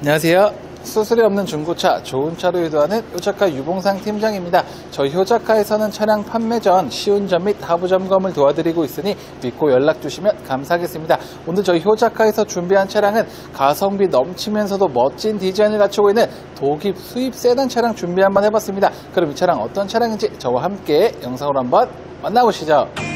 안녕하세요. 수수료 없는 중고차, 좋은 차로 유도하는 효자카 유봉상 팀장입니다. 저희 효자카에서는 차량 판매 전 시운전 및 하부 점검을 도와드리고 있으니 믿고 연락 주시면 감사하겠습니다. 오늘 저희 효자카에서 준비한 차량은 가성비 넘치면서도 멋진 디자인을 갖추고 있는 독입 수입 세단 차량 준비 한번 해봤습니다. 그럼 이 차량 어떤 차량인지 저와 함께 영상으로 한번 만나보시죠.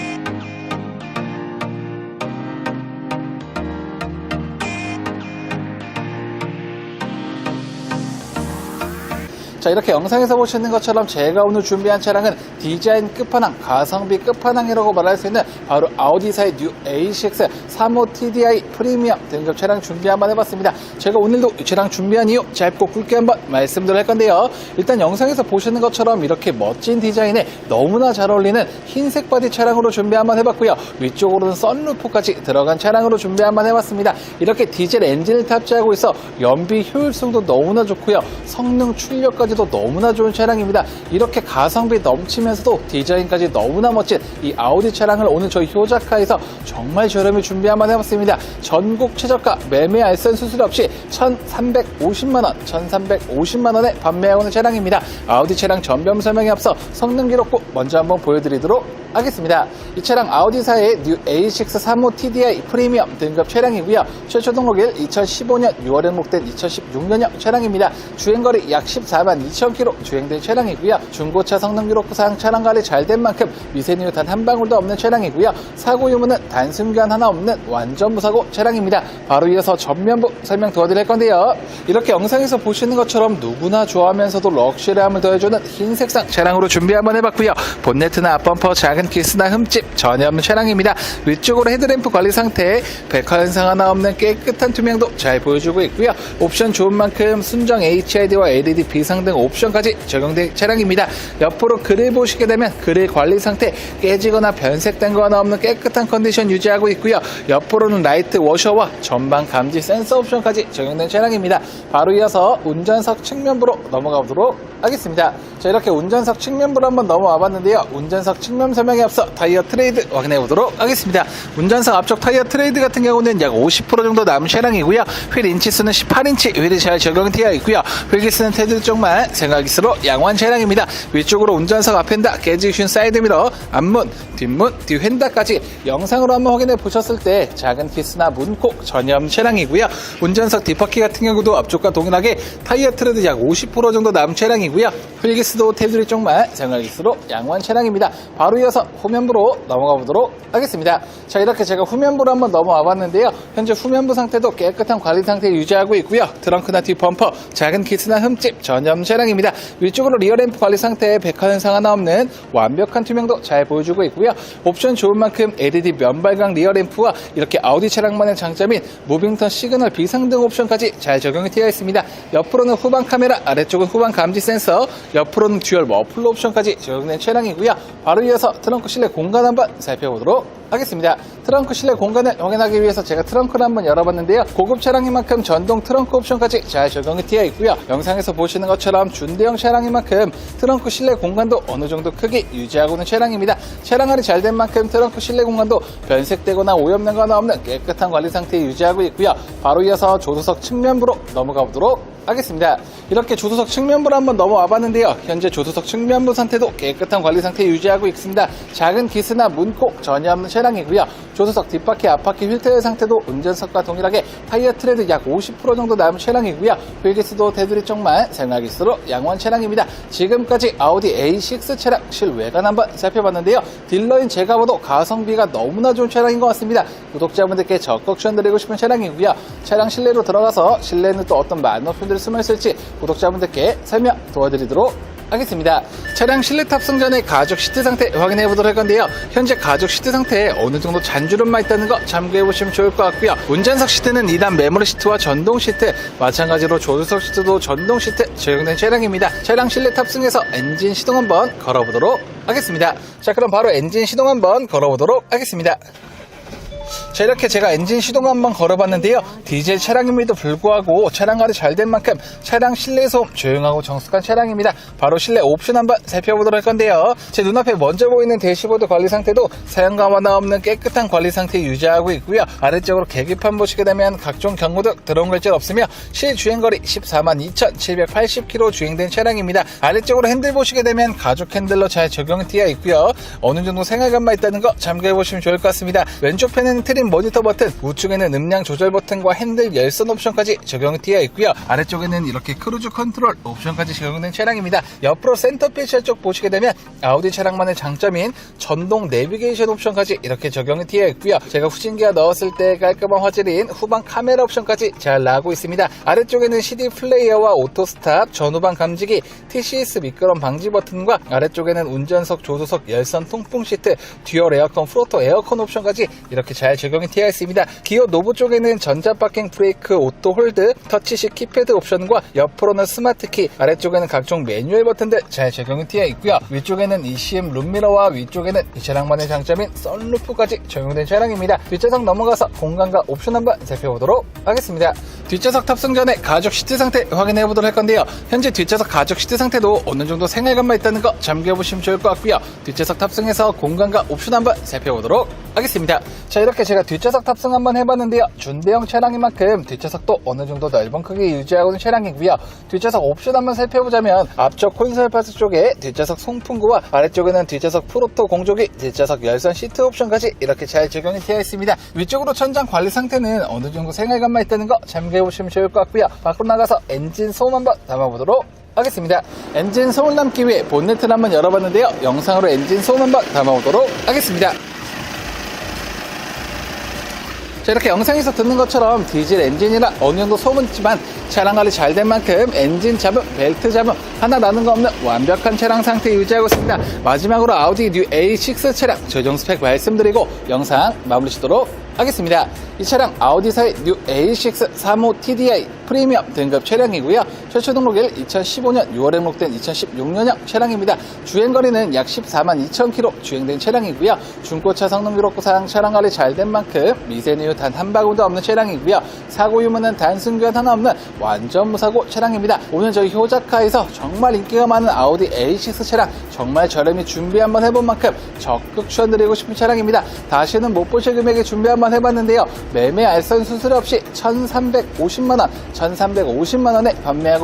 자 이렇게 영상에서 보시는 것처럼 제가 오늘 준비한 차량은 디자인 끝판왕, 가성비 끝판왕이라고 말할 수 있는 바로 아우디사의 뉴 A6 35 TDI 프리미엄 등급 차량 준비 한번 해봤습니다. 제가 오늘도 이 차량 준비한 이유 짧고 굵게 한번 말씀드릴 건데요. 일단 영상에서 보시는 것처럼 이렇게 멋진 디자인에 너무나 잘 어울리는 흰색 바디 차량으로 준비 한번 해봤고요. 위쪽으로는 썬루프까지 들어간 차량으로 준비 한번 해봤습니다. 이렇게 디젤 엔진을 탑재하고 있어 연비 효율성도 너무나 좋고요. 성능 출력까지 도 너무나 좋은 차량입니다. 이렇게 가성비 넘치면서도 디자인까지 너무나 멋진 이 아우디 차량을 오늘 저희 효자카에서 정말 저렴히 준비 한번 해봤습니다. 전국 최저가 매매 알선 수수료 없이 1,350만원, 1,350만원에 판매하고 있는 차량입니다. 아우디 차량 전면 설명에 앞서 성능 기록부 먼저 한번 보여드리도록 하겠습니다. 이 차량 아우디사의 뉴 A6 35 TDI 프리미엄 등급 차량이고요. 최초 등록일 2015년 6월에 목된 2016년형 차량입니다. 주행거리 약 14만 2천 킬로 주행된 차량이고요. 중고차 성능 기록부상 차량 관리 잘 된 만큼 미세누유 단 한 방울도 없는 차량이고요. 사고 유무는 단순 교환 하나 없는 완전 무사고 차량입니다. 바로 이어서 전면부 설명 도와드릴 건데요. 이렇게 영상에서 보시는 것처럼 누구나 좋아하면서도 럭셔리함을 더해주는 흰 색상 차량으로 준비 한번 해봤고요. 본네트나 앞범퍼 작은 키스나 흠집 전혀 없는 차량입니다. 위쪽으로 헤드램프 관리 상태, 백화 현상 하나 없는 깨끗한 투명도 잘 보여주고 있고요. 옵션 좋은 만큼 순정 HID와 LED 비상 등 옵션까지 적용된 차량입니다. 옆으로 그릴 보시게 되면 그릴 관리 상태 깨지거나 변색된 거 하나 없는 깨끗한 컨디션 유지하고 있고요. 옆으로는 라이트 워셔와 전방 감지 센서 옵션까지 적용된 차량입니다. 바로 이어서 운전석 측면부로 넘어가 보도록 하겠습니다. 자 이렇게 운전석 측면부로 한번 넘어와 봤는데요. 운전석 측면 설명에 앞서 타이어 트레이드 확인해 보도록 하겠습니다. 운전석 앞쪽 타이어 트레이드 같은 경우는 약 50% 정도 남은 차량이고요. 휠 인치수는 18인치 휠이 잘 적용되어 있고요. 휠기스는 테드 쪽만 생활기스로 양호한 차량입니다. 위쪽으로 운전석 앞엔다 깨지기 사이드미러 앞문 뒷문 뒤휀다까지 영상으로 한번 확인해 보셨을 때 작은 키스나 문콕 없는 차량이고요. 운전석 뒷바퀴 같은 경우도 앞쪽과 동일하게 타이어 트레드 약 50% 정도 남은 차량이고요. 휠기스도 테두리 쪽만 생활기스로 양호한 차량입니다. 바로 이어서 후면부로 넘어가 보도록 하겠습니다. 자 이렇게 제가 후면부로 한번 넘어와 봤는데요. 현재 후면부 상태도 깨끗한 관리 상태 유지하고 있고요. 트렁크나 뒤 범퍼 작은 키스나 흠집 없는 차량입니다. 위쪽으로 리어램프 관리 상태에 백화 현상 하나 없는 완벽한 투명도 잘 보여주고 있고요. 옵션 좋은 만큼 LED 면발광 리어램프와 이렇게 아우디 차량만의 장점인 무빙턴 시그널 비상등 옵션까지 잘 적용이 되어 있습니다. 옆으로는 후방 카메라, 아래쪽은 후방 감지 센 서, 옆으로는 듀얼 머플러 옵션까지 적용된 차량이고요. 바로 이어서 트렁크 실내 공간 한번 살펴보도록 하겠습니다. 트렁크 실내 공간을 확인하기 위해서 제가 트렁크를 한번 열어봤는데요. 고급 차량인 만큼 전동 트렁크 옵션까지 잘 적용이 되어 있고요. 영상에서 보시는 것처럼 준대형 차량인 만큼 트렁크 실내 공간도 어느 정도 크게 유지하고 있는 차량입니다. 차량 관리 잘 된 만큼 트렁크 실내 공간도 변색되거나 오염된 거나 없는 깨끗한 관리 상태 유지하고 있고요. 바로 이어서 조수석 측면부로 넘어가 보도록 하겠습니다. 이렇게 조수석 측면부로 한번 넘어와 봤는데요. 현재 조수석 측면부 상태도 깨끗한 관리 상태 유지하고 있습니다. 작은 기스나 문콕 전혀 없는 차량이고요. 조수석 뒷바퀴 앞바퀴 휠테일 상태도 운전석과 동일하게 타이어 트레드 약 50% 정도 남은 차량이고요. 휠기스도 테두리 쪽만 생활기스로 양호한 차량입니다. 지금까지 아우디 A6 차량 실외관 한번 살펴봤는데요. 딜러인 제가 봐도 가성비가 너무나 좋은 차량인 것 같습니다. 구독자분들께 적극 추천드리고 싶은 차량이고요. 차량 실내로 들어가서 실내는 또 어떤 많은 옵션들이 숨어 있을지 구독자분들께 설명 도와드리도록 하겠습니다. 차량 실내 탑승 전에 가죽 시트 상태 확인해 보도록 할 건데요. 현재 가죽 시트 상태에 어느 정도 잔주름만 있다는 거 참고해 보시면 좋을 것 같고요. 운전석 시트는 2단 메모리 시트와 전동 시트, 마찬가지로 조수석 시트도 전동 시트 적용된 차량입니다. 차량 실내 탑승해서 엔진 시동 한번 걸어보도록 하겠습니다. 자, 그럼 바로 엔진 시동 한번 걸어보도록 하겠습니다. 자 이렇게 제가 엔진 시동 한번 걸어봤는데요. 디젤 차량임에도 불구하고 차량 관리 잘 된 만큼 차량 실내 소음 조용하고 정숙한 차량입니다. 바로 실내 옵션 한번 살펴보도록 할 건데요. 제 눈앞에 먼저 보이는 대시보드 관리 상태도 사용감 하나 없는 깨끗한 관리 상태 유지하고 있고요. 아래쪽으로 계기판 보시게 되면 각종 경고등 들어온 글자 없으며 실주행거리 14만 2,780km 주행된 차량입니다. 아래쪽으로 핸들 보시게 되면 가죽 핸들로 잘 적용이 되어 있고요. 어느 정도 생활감만 있다는 거 참고해 보시면 좋을 것 같습니다. 왼쪽 편에는 트림 모니터 버튼 우측에는 음량 조절 버튼과 핸들 열선 옵션까지 적용이 되어 있고요. 아래쪽에는 이렇게 크루즈 컨트롤 옵션까지 적용된 차량입니다. 옆으로 센터페시아 쪽 보시게 되면 아우디 차량만의 장점인 전동 내비게이션 옵션까지 이렇게 적용이 되어 있고요. 제가 후진기어 넣었을 때 깔끔한 화질인 후방 카메라 옵션까지 잘 나오고 있습니다. 아래쪽에는 CD 플레이어와 오토 스탑 전후방 감지기 TCS 미끄럼 방지 버튼과 아래쪽에는 운전석 조수석 열선 통풍 시트 듀얼 에어컨 프로토 에어컨 옵션까지 이렇게 잘 적용 이 되어 있습니다. 기어 노브 쪽에는 전자 파킹 브레이크 오토 홀드 터치식 키패드 옵션과 옆으로는 스마트 키 아래쪽에는 각종 매뉴얼 버튼들 잘 적용이 되어 있고요. 위쪽에는 ECM 룸미러와 위쪽에는 이 차량만의 장점인 썬루프까지 적용된 차량입니다. 뒷좌석 넘어가서 공간과 옵션 한번 살펴보도록 하겠습니다 뒷좌석 탑승 전에 가죽 시트 상태 확인해 보도록 할 건데요. 현재 뒷좌석 가죽 시트 상태도 어느 정도 생활감만 있다는 거 참고해 보시면 좋을 것 같고요. 뒷좌석 탑승해서 공간과 옵션 한번 살펴보도록 하겠습니다. 자 이렇게 제가 뒷좌석 탑승 한번 해봤는데요. 준대형 차량인 만큼 뒷좌석도 어느 정도 넓은 크기 유지하고 있는 차량이고요. 뒷좌석 옵션 한번 살펴보자면 앞쪽 콘솔 파트 쪽에 뒷좌석 송풍구와 아래쪽에는 뒷좌석 프로토 공조기 뒷좌석 열선 시트 옵션까지 이렇게 잘 적용이 되어 있습니다. 위쪽으로 천장 관리 상태는 어느 정도 생활감만 있다는 거 참고해 보시면 좋을 것 같고요 밖으로 나가서 엔진 소음 한번 담아보도록 하겠습니다. 엔진 소음 남기 위해 본네트를 한번 열어봤는데요. 영상으로 엔진 소음 한번 담아보도록 하겠습니다. 자 이렇게 영상에서 듣는 것처럼 디젤 엔진이라 어느 정도 소음은 있지만 차량 관리 잘 된 만큼 엔진 잡음, 벨트 잡음 하나 나는 거 없는 완벽한 차량 상태 유지하고 있습니다. 마지막으로 아우디 뉴 A6 차량 최종 스펙 말씀드리고 영상 마무리 짓도록 하겠습니다. 이 차량 아우디사의 뉴 A6 35 TDI 프리미엄 등급 차량이고요. 최초 등록일 2015년 6월에 등록된 2016년형 차량입니다. 주행거리는 약 14만 2천 킬로 주행된 차량이고요. 중고차 성능 기록부상 차량 관리 잘 된 만큼 미세누유 단 한 바구도 없는 차량이고요. 사고 유무는 단순 교환 하나 없는 완전 무사고 차량입니다. 오늘 저희 효자카에서 정말 인기가 많은 아우디 A6 차량 정말 저렴이 준비 한번 해본 만큼 적극 추천드리고 싶은 차량입니다. 다시는 못 보실 금액에 준비 한번 해봤는데요. 매매 알선 수수료 없이 1,350만원, 1,350만원에 판매하고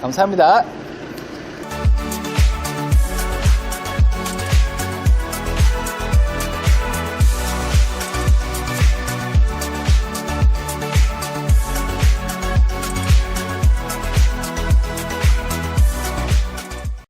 감사합니다.